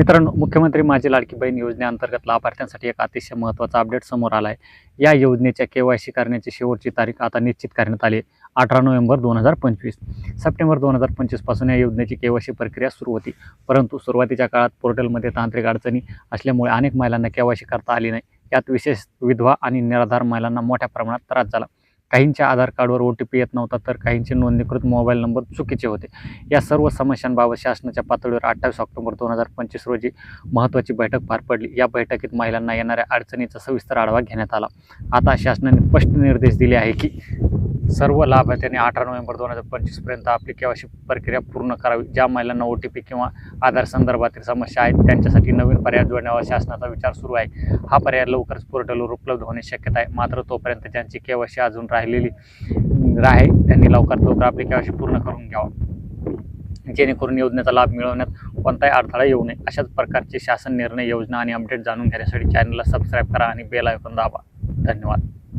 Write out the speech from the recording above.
मित्रांनो मुख्यमंत्री माझी लाडकी बहीण योजनेअंतर्गत लाभार्थ्यांसाठी एक अतिशय महत्त्वाचा अपडेट समोर आला आहे या योजनेच्या के वाय सी करण्याची शेवटची तारीख आता निश्चित करण्यात आली आहे अठरा नोव्हेंबर दोन हजार पंचवीस. सप्टेंबर दोन हजार पंचवीसपासून या योजनेची के वाय सी प्रक्रिया सुरू होती. परंतु सुरुवातीच्या काळात पोर्टलमध्ये तांत्रिक अडचणी असल्यामुळे अनेक महिलांना के वाय सी करता आली नाही. यात विशेष विधवा आणि निराधार महिलांना मोठ्या प्रमाणात त्रास झाला. काहींच्या आधार कार्डवर ओ टी पी येत नव्हता तर काहींचे नोंदणीकृत मोबाईल नंबर चुकीचे होते. या सर्व समस्यांबाबत शासनाच्या पातळीवर अठ्ठावीस ऑक्टोबर दोन हजार पंचवीस रोजी महत्त्वाची बैठक पार पडली. या बैठकीत महिलांना येणाऱ्या अडचणीचा सविस्तर आढावा घेण्यात आला. आता शासनाने स्पष्ट निर्देश दिले आहे की सर्व लाभार्थ्यांनी अठरा नोव्हेंबर दोन हजार पंचवीसपर्यंत आपली केवायसी प्रक्रिया पूर्ण करावी ज्या महिलांना ओ टी पी किंवा आधार संदर्भातील समस्या आहेत त्यांच्यासाठी नवीन पर्याय जोडण्यावर शासनाचा विचार सुरू आहे. हा पर्याय लवकरच पोर्टलवर उपलब्ध होण्याची शक्यता आहे. मात्र तोपर्यंत ज्यांची केवायसी अजून राहिलेली राहे त्यांनी लवकरात लवकर आपली केवायसी पूर्ण करून घ्यावा. जेणेकरून योजनेचा लाभ मिळवण्यात कोणताही अडथळा येऊ नये. अशाच प्रकारचे शासन निर्णय योजना आणि अपडेट जाणून घेण्यासाठी चॅनलला सबस्क्राईब करा आणि बेल आयकॉन दाबा. धन्यवाद.